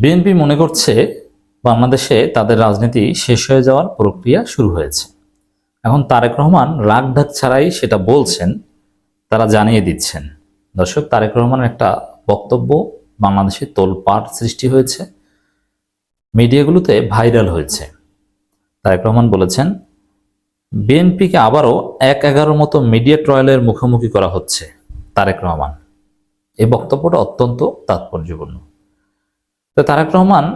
BNP মনে করছে বাংলাদেশে তাদের রাজনীতি শেষ হয়ে যাওয়ার প্রক্রিয়া শুরু হয়েছে। এখন তারেক রহমান রাগ ঢাক ছাড়াই সেটা বলছেন, তারা জানিয়ে দিচ্ছেন। দর্শক, তারেক রহমানের একটা বক্তব্য, বাংলাদেশে তোলপাড় সৃষ্টি হয়েছে, মিডিয়াগুলোতে ভাইরাল হয়েছে। তারেক রহমান বলেছেন বিএনপিকে আবারও এক এগারোর মতো মিডিয়া ট্রয়ালের মুখোমুখি করা হচ্ছে তারেক রহমান। এই বক্তব্যটা অত্যন্ত তাৎপর্যপূর্ণ। তো তারাক রহমান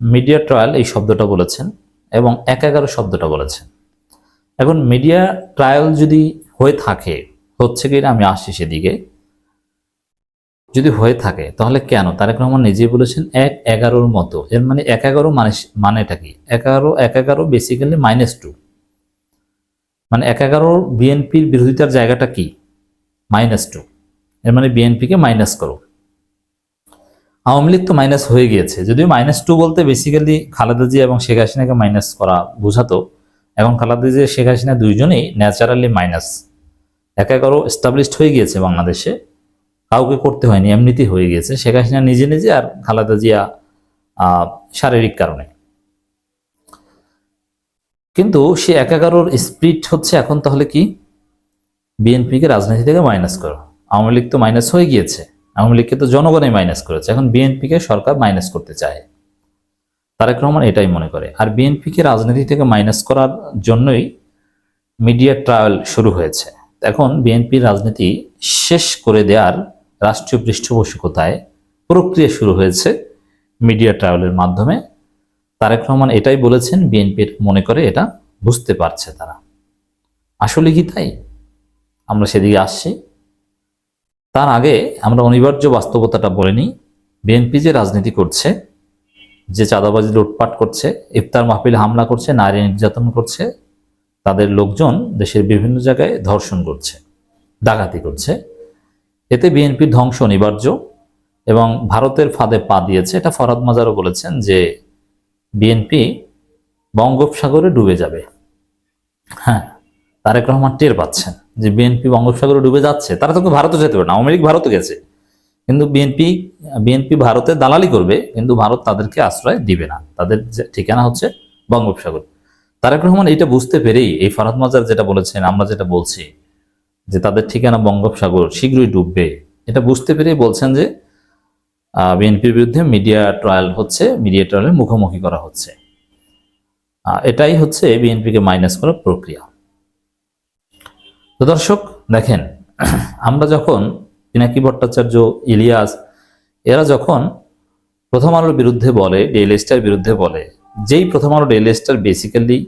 মিডিয়া ট্রায়াল এই শব্দটা বলেছেন এবং এক এগারো শব্দটা বলেছেন। এখন মিডিয়া ট্রায়াল যদি হয়ে থাকে, হচ্ছে কি আমি আসছি সেদিকে। যদি হয়ে থাকে, তাহলে কেন? তারেক রহমান নিজেই বলেছেন এক এগারোর মতো। এর মানে এক এগারো মানে মানেটা কি? এগারো, এক এগারো বেসিক্যালি মাইনাস টু মানে এক এগারো বিএনপির বিরোধিতার জায়গাটা কি? মাইনাস টু এর মানে বিএনপিকে মাইনাস করো। আওয়ামী লীগ তো মাইনাস হয়ে গিয়েছে। যদিও মাইনাস টু বলতে বেসিক্যালি খালেদা জিয়া এবং শেখ হাসিনাকে মাইনাস করা বোঝাতো এখন খালেদা জিয়া, শেখ হাসিনা দুইজনেই ন্যাচারালি মাইনাস এক এগারো এস্টাবলিশড হয়ে গিয়েছে বাংলাদেশে, কাউকে করতে হয়নি, এমনিতেই হয়ে গিয়েছে। শেখ হাসিনা নিজে নিজে আর খালেদা জিয়া শারীরিক কারণে। কিন্তু সে এক এগারোর স্পিরিট হচ্ছে এখন তাহলে কি? বিএনপিকে রাজনীতি থেকে মাইনাস করো। আওয়ামী লীগ তো মাইনাস হয়ে গিয়েছে। আওয়ামী লীগকে তো জনগণই মাইনাস করেছে। এখন বিএনপিকে সরকার মাইনাস করতে চায়। তারেক রহমান এটাই মনে করে। আর বিএনপিকে রাজনীতি থেকে মাইনাস করার জন্যই মিডিয়া ট্রায়াল শুরু হয়েছে। এখন বিএনপির রাজনীতি শেষ করে দেওয়ার রাষ্ট্রীয় পৃষ্ঠপোষকতায় প্রক্রিয়া শুরু হয়েছে মিডিয়া ট্রায়ালের মাধ্যমে। তারেক রহমান এটাই বলেছেন, বিএনপির মনে করে এটা বুঝতে পারছে তারা। আসলে কি তাই? আমরা সেদিকে আসছি। তার আগে আমরা অনিবার্য বাস্তবতাটা বলে নিই। বিএনপি যে রাজনীতি করছে, যে চাঁদাবাজি লুটপাট করছে, ইফতার মাহফিলে হামলা করছে, নারী নির্যাতন করছে, তাদের লোকজন দেশের বিভিন্ন জায়গায় ধর্ষণ করছে, ডাকাতি করছে। এতে বিএনপির ধ্বংস অনিবার্য এবং ভারতের ফাঁদে পা দিয়েছে। এটা ফরাদ মাজারও বলেছেন যে বিএনপি বঙ্গোপসাগরে ডুবে যাবে। হ্যাঁ তারেক রহমান টের পাচ্ছেন। যে বিএনপি বঙ্গোপসাগরে ডুবে যাচ্ছে, তারা তো ভারতে যেতে পারে না, আওয়ামী ভারতে গেছে। কিন্তু বিএনপি বিএনপি ভারতে দালালি করবে, কিন্তু ভারত তাদেরকে আশ্রয় দিবে না। তাদের ঠিকানা হচ্ছে বঙ্গোপসাগর। তারেক রহমান এটা বুঝতে পেরেই এই ফরাদ মাজার যেটা বলেছেন, আমরা যেটা বলছি, যে তাদের ঠিকানা বঙ্গোপসাগর শীঘ্রই ডুববে, এটা বুঝতে পেরেই বলছেন যে বিএনপির বিরুদ্ধে মিডিয়া ট্রায়াল হচ্ছে, মিডিয়া ট্রায়ালের মুখোমুখি করা হচ্ছে। এটাই হচ্ছে বিএনপিকে মাইনাস করার প্রক্রিয়া। তো দর্শক, দেখেন, আমরা যখন পিনাকি ভট্টাচার্য, ইলিয়াস, এরা যখন প্রথম আলোর বিরুদ্ধে বলে, ডেইলি স্টার বিরুদ্ধে বলে, যেই Prothom Alo daily star basically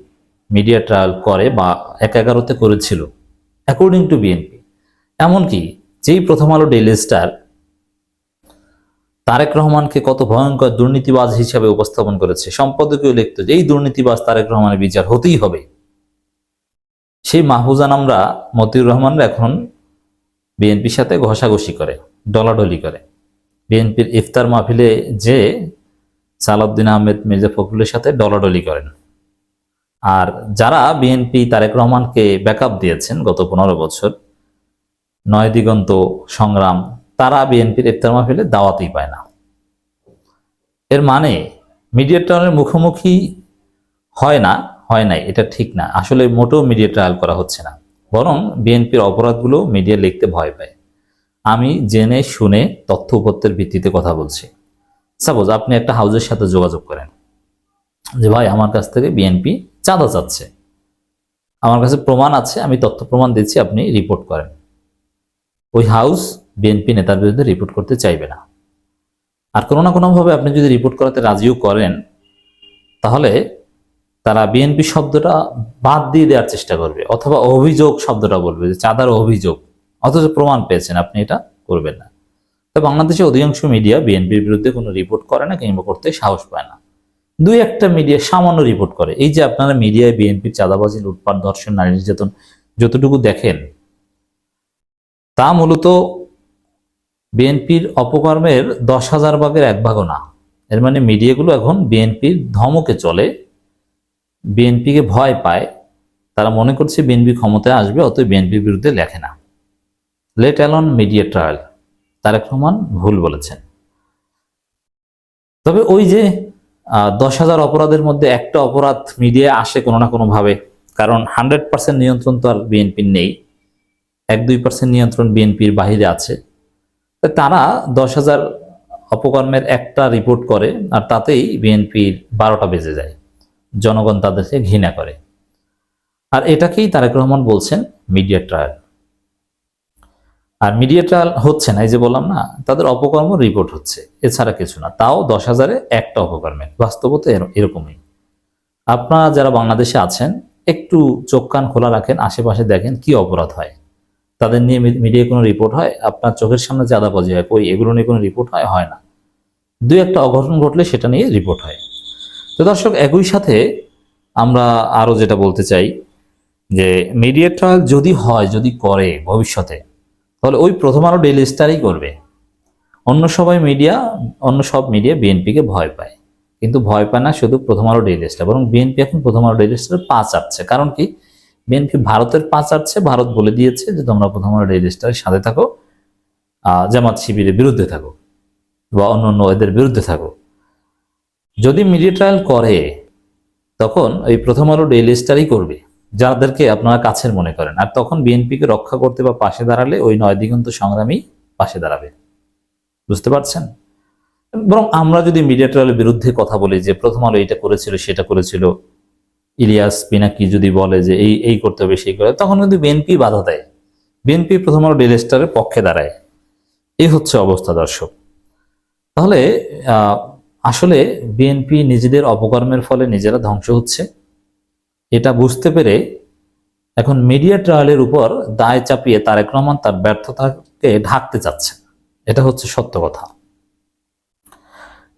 media trial করে বা এক এগারোতে করেছিল অ্যাকর্ডিং টু বিএনপি এমনকি যেই প্রথম আলো ডেইলি স্টার তারেক রহমানকে কত ভয়ঙ্কর দুর্নীতিবাজ হিসাবে উপস্থাপন করেছে, সম্পাদকীয় লিখত যে, এই দুর্নীতিবাজ তারেক রহমানের বিচার হতেই হবে। সেই মাহফুজান আমরা মতিউর রহমানরা এখন বিএনপির সাথে ঘষাঘষি করে, ডলাডলি করে। বিএনপির ইফতার মাহফিলে যে সালাউদ্দিন আহমেদ, মির্জা ফখরুলের সাথে ডলাডলি করেন। আর যারা বিএনপি তারেক রহমানকে ব্যাকআপ দিয়েছেন গত পনেরো বছর, নয় দিগন্ত সংগ্রাম, তারা বিএনপির ইফতার মাহফিলে দাওয়াতই পায় না। এর মানে মিডিয়া ট্রায়ালের মুখোমুখি হয় না হয় নাই, এটা ঠিক না। আসলে মোটেও মিডিয়া ট্রায়াল করা হচ্ছে না। বরং বিএনপির অপরাধগুলো মিডিয়া লিখতে ভয় পায়। আমি জেনে শুনে তথ্য উপত্যের ভিত্তিতে কথা বলছি। সাপোজ আপনি একটা হাউজের সাথে যোগাযোগ করেন। যে ভাই, আমার কাছ থেকে বিএনপি চাঁদা চাচ্ছে। আমার কাছে প্রমাণ আছে, আমি তথ্য প্রমাণ দিচ্ছি, আপনি রিপোর্ট করেন। ওই হাউস বিএনপি নেতার বিরুদ্ধে রিপোর্ট করতে চাইবে না। আর কোনো না কোনোভাবে আপনি যদি রিপোর্ট করাতে রাজিও করেন, তাহলে তারা বিএনপি শব্দটা বাদ দিয়ে দেওয়ার চেষ্টা করবে, অথবা অভিযোগ শব্দটা বলবে যে চাঁদার অভিযোগ, অথচ প্রমাণ পেয়েছেন আপনি এটা করবেন না। তো বাংলাদেশে অধিকাংশ মিডিয়া বিএনপির বিরুদ্ধে কোনো রিপোর্ট করে না কিংবা করতে সাহস পায় না। দুই একটা মিডিয়া সামান্য রিপোর্ট করে। এই যে আপনারা মিডিয়ায় বিএনপির চাঁদাবাজি, লুটপাট, ধর্ষণ, নারী নির্যাতন যতটুকু দেখেন, তা মূলত বিএনপির অপকর্মের দশ হাজার ভাগের এক ভাগও না। এর মানে মিডিয়াগুলো এখন বিএনপির ধমকে চলে। বিএনপিকে ভয় পায়, তারা মনে করছে বিএনপি ক্ষমতায় আসবে অত বিএনপির বিরুদ্ধে লেখে না। Let alone media trial Tarique Rahman ভুল বলেছেন। তবে ওই যে দশ হাজার অপরাধের মধ্যে একটা অপরাধ মিডিয়া আসে কোনো না কোনো ভাবে কারণ হান্ড্রেড পার্সেন্ট নিয়ন্ত্রণ তো আর বিএনপির নেই, এক দুই পার্সেন্ট নিয়ন্ত্রণ বিএনপির বাহিরে আছে। তারা দশ হাজার অপকর্মের একটা রিপোর্ট করে, আর তাতেই বিএনপির বারোটা বেজে যায়। জনগণ তাদেরকে ঘৃণা করে। আর এটাকেই তারেক রহমান বলছেন মিডিয়া ট্রায়াল। আর মিডিয়া ট্রায়াল হচ্ছে না, এই যে বললাম না, তাদের অপকর্ম রিপোর্ট হচ্ছে, এছাড়া কিছু না। তাও দশ হাজারে একটা অপকর্মের, বাস্তবতা এর- এরকমই। আপনারা যারা বাংলাদেশে আছেন, একটু চোখ কান খোলা রাখেন, আশেপাশে দেখেন কি অপরাধ হয়। তাদের নিয়ে মিডিয়ায় কোনো রিপোর্ট হয়, আপনার চোখের সামনে যে আদাবাজি হয়, কই, এগুলো নিয়ে কোনো রিপোর্ট হয় হয় না। দুই একটা অঘটন ঘটলে সেটা নিয়ে রিপোর্ট হয়। তো দর্শক, একই সাথে আমরা আরও যেটা বলতে চাই যে মিডিয়া ট্রায়াল যদি হয়, যদি করে ভবিষ্যতে, তাহলে ওই প্রথম আলো ডেইলি স্টারই করবে। অন্য সবাই মিডিয়া অন্য সব মিডিয়া বিএনপিকে ভয় পায়। কিন্তু ভয় পায় না শুধু প্রথম আলো ডেইলি স্টার, বরং বিএনপি এখন প্রথম আলো ডেইলি স্টারের পা চাটছে কারণ কি? বিএনপি ভারতের পা চাটছে ভারত বলে দিয়েছে যে তোমরা প্রথম আলো ডেইলি স্টারের সাথে থাকো জামাত শিবিরের বিরুদ্ধে থাকো, বা অন্য অন্য এদের বিরুদ্ধে থাকো। যদি মিডিয়া ট্রায়াল করে, তখন এই প্রথম আলো ডেইলি স্টারই করবে, যাদেরকে আপনারা কাছের মনে করেন। আর তখন বিএনপিকে রক্ষা করতে বা পাশে দাঁড়ালে ওই নয় দিগন্ত সংগ্রামী পাশে দাঁড়াবে। বুঝতে পারছেন? বরং আমরা যদি মিডিয়া ট্রায়ালের বিরুদ্ধে কথা বলি যে প্রথম আলো এটা করেছিল, সেটা করেছিল, ইলিয়াস পিনাকি যদি বলে যে এই এই করতে হবে, সেই করে তখন কিন্তু বিএনপি বাধা দেয়। বিএনপি প্রথম আলো ডেইলি স্টারের পক্ষে দাঁড়ায়। এই হচ্ছে অবস্থা দর্শক। তাহলে আসলে বিএনপি নিজেদের অপকর্মের ফলে নিজেরা ধ্বংস হচ্ছে। এটা বুঝতে পেরে এখন মিডিয়া ট্রায়ালের উপর দায় চাপিয়ে তারেক রহমান তার ব্যর্থতাকে ঢাকতে চাচ্ছে। এটা হচ্ছে সত্য কথা।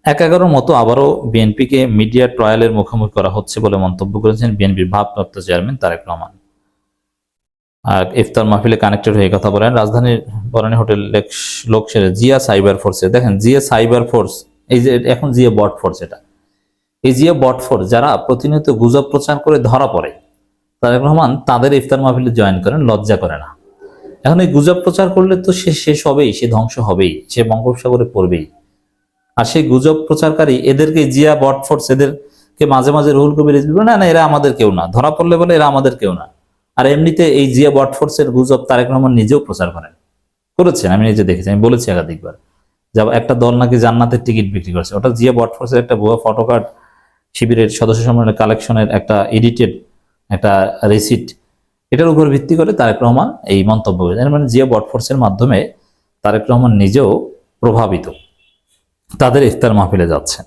এক এগারোর মতো আবারও বিএনপিকে মিডিয়া ট্রায়ালের মুখোমুখি করা হচ্ছে বলে মন্তব্য করেছেন বিএনপির ভারপ্রাপ্ত চেয়ারম্যান তারেক রহমান। আর ইফতার মাহফিলে কানেক্টেড হয়ে কথা বলেন রাজধানীর বরানী হোটেল লেক- লোকসেরে জিয়া সাইবার ফোর্সে। দেখেন জিয়া সাইবার ফোর্স এই যে এখন জিয়া বট ফোর্স যেটা এই জিয়া বট ফোর যারা প্রতিনিয়ত গুজব প্রচার করে ধরা পড়ে তারেক রহমান তাদের ইফতার মাহফিলে জয়েন করেন লজ্জা করে না। এখন এই গুজব প্রচার করলে তো সে শেষ হবেই সে ধ্বংস হবেই সে বঙ্গোপসাগরে পড়বেই। আর সেই গুজব প্রচারকারী এদেরকে জিয়া বট ফোর্স এদেরকে মাঝে মাঝে রুহুল কবির বলে, না না এরা আমাদের কেউ না। ধরা পড়লে বলে এরা আমাদের কেউ না। আর এমনিতে এই জিয়া বট ফোর্সের গুজব তারেক রহমান নিজেও প্রচার করেন। করেছেন আমি নিজে দেখেছি আমি বলেছি একাধিকবার। যা একটা দল নাকি জান্নাতের টিকিট বিক্রি করছে। ওটা জিয়া বট ফোর্সের একটা ভুয়া ফটো কার্ড শিবিরের সদস্য সম্মেলনের কালেকশনের একটা এডিটেড একটা রিসিট এটার উপর ভিত্তি করে তারেক রহমান এই মন্তব্য করেছেন। মানে জিয়া বট ফোর্সের মাধ্যমে তারেক রহমান নিজেও প্রভাবিত। তাদের ইফতার মাহফিলে যাচ্ছেন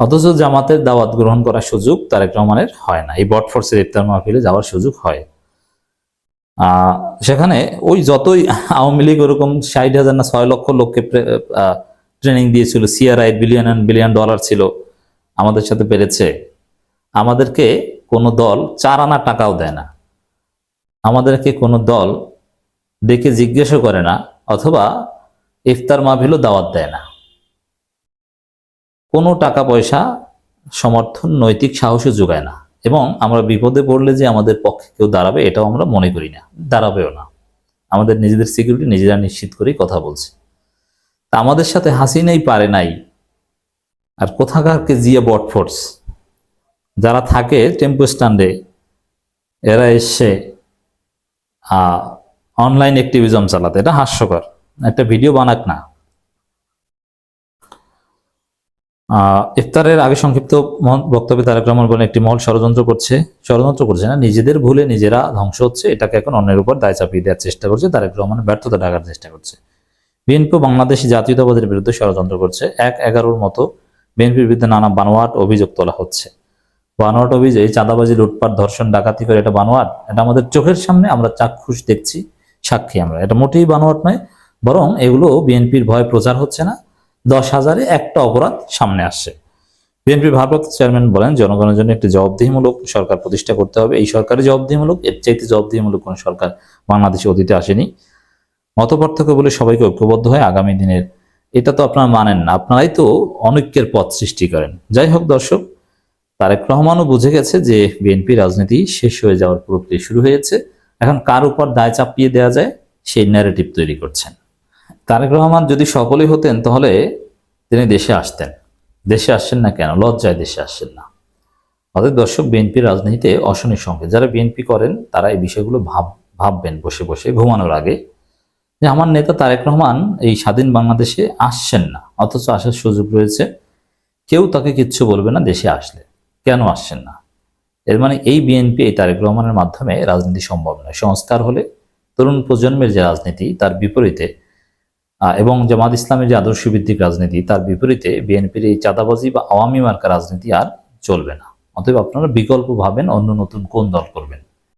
অথচ জামাতের দাওয়াত গ্রহণ করার সুযোগ তারেক রহমানের হয় না। এই বট ফোর্সের ইফতার মাহফিলে যাওয়ার সুযোগ হয়। সেখানে ওই যতই আওয়ামী লীগ ওরকম ষাট হাজার না ছয় লক্ষ লোককে ট্রেনিং দিয়েছিল CRI billion and billion dollar ছিল, আমাদের সাথে পেরেছে। আমাদেরকে কোনো দল চার আনা টাকাও দেয় না। আমাদেরকে কোনো দল ডেকে জিজ্ঞাসা করে না, অথবা ইফতার মাহফিলও দাওয়াত দেয় না। কোনো টাকা পয়সা সমর্থন, নৈতিক সাহসও যোগায় না। এবং আমরা বিপদে পড়লে যে আমাদের পক্ষে কেউ দাঁড়াবে, এটাও আমরা মনে করি না, দাঁড়াবেও না। আমাদের নিজেদের সিকিউরিটি নিজেরা নিশ্চিত করেই কথা বলছি। তা আমাদের সাথে হাসিনাই পারে নাই। আর কোথাকার কে জিয়া বট ফোর্স? যারা থাকে টেম্পো স্ট্যান্ডে, এরা এসে অনলাইন অ্যাক্টিভিজম চালাতে, এটা হাস্যকর। একটা ভিডিও বানাক না। ইফতারের আগে সংক্ষিপ্ত বক্তব্যে তারেক রহমান বলেন, একটি মহল ষড়যন্ত্র করছে ষড়যন্ত্র করছে না, নিজেদের ভুলে নিজেরা ধ্বংস হচ্ছে, এটাকে এখন অন্যের উপর দায় চাপিয়ে দেওয়ার চেষ্টা করছে তারেক রহমানের ব্যর্থতা ডাকার চেষ্টা করছে। বিএনপি বাংলাদেশি জাতীয়তাবাদের বিরুদ্ধে ষড়যন্ত্র করছে, এক এগারোর মতো বিএনপির বিরুদ্ধে নানা বানোয়াট অভিযোগ তোলা হচ্ছে। বানোয়াট অভিযোগ চাঁদাবাজি, লুটপাট, ধর্ষণ, ডাকাতি করে এটা বানোয়াট, এটা আমাদের চোখের সামনে আমরা চাক্ষুষ দেখছি, সাক্ষী আমরা, এটা মোটেই বানোয়াট নয়, বরং এগুলো বিএনপির ভয় প্রচার হচ্ছে না। দশ হাজারে একটা অপরাধ সামনে আসছে। বিএনপির ভারপ্রাপ্ত চেয়ারম্যান বলেন, জনগণের জন্য একটি জবাবদিহিমূলক সরকার প্রতিষ্ঠা করতে হবে। এই সরকারের জবাবদিহিমূলক, এর চাইতে জবাবদিহিমূলক কোনো সরকার বাংলাদেশে অতীতে আসেনি। মতপার্থক্য বলে সবাইকে ঐক্যবদ্ধ হয় আগামী দিনের, এটা তো আপনারা মানেন না, আপনারাই তো অনৈক্যের পথ সৃষ্টি করেন। যাই হোক দর্শক, তারেক রহমানও বুঝে গেছে যে বিএনপি রাজনীতি শেষ হয়ে যাওয়ার প্রক্রিয়া শুরু হয়েছে। এখন কার উপর দায় চাপিয়ে দেওয়া যায়, সেই ন্যারেটিভ তৈরি করছেন। তারেক রহমান যদি সকলেই হতেন, তাহলে তিনি দেশে আসতেন। দেশে আসছেন না কেন? লজ্জায় দেশে আসছেন না। অতএব দর্শক বিএনপির রাজনীতিতে অশনির সঙ্গে যারা বিএনপি করেন, তারা এই বিষয়গুলো ভাব, ভাববেন বসে বসে, ঘুমানোর আগে। যে আমার নেতা তারেক রহমান এই স্বাধীন বাংলাদেশে আসছেন না, অথচ আসার সুযোগ রয়েছে। কেউ তাকে কিচ্ছু বলবে না, দেশে আসলে। কেন আসছেন না? এর মানে এই বিএনপি এই তারেক রহমানের মাধ্যমে রাজনীতি সম্ভব নয়। সংস্কার হলে তরুণ প্রজন্মের যে রাজনীতি, তার বিপরীতে এবং জামাত ইসলামের যে আদর্শ বৃদ্ধিক রাজনীতি, তার বিপরীতে বিএনপির এই চাঁদাবাজি বা আওয়ামী মার্কা রাজনীতি আর চলবে না। অতএব আপনারা বিকল্প ভাবেন অন্য নতুন কোন দল করবেন?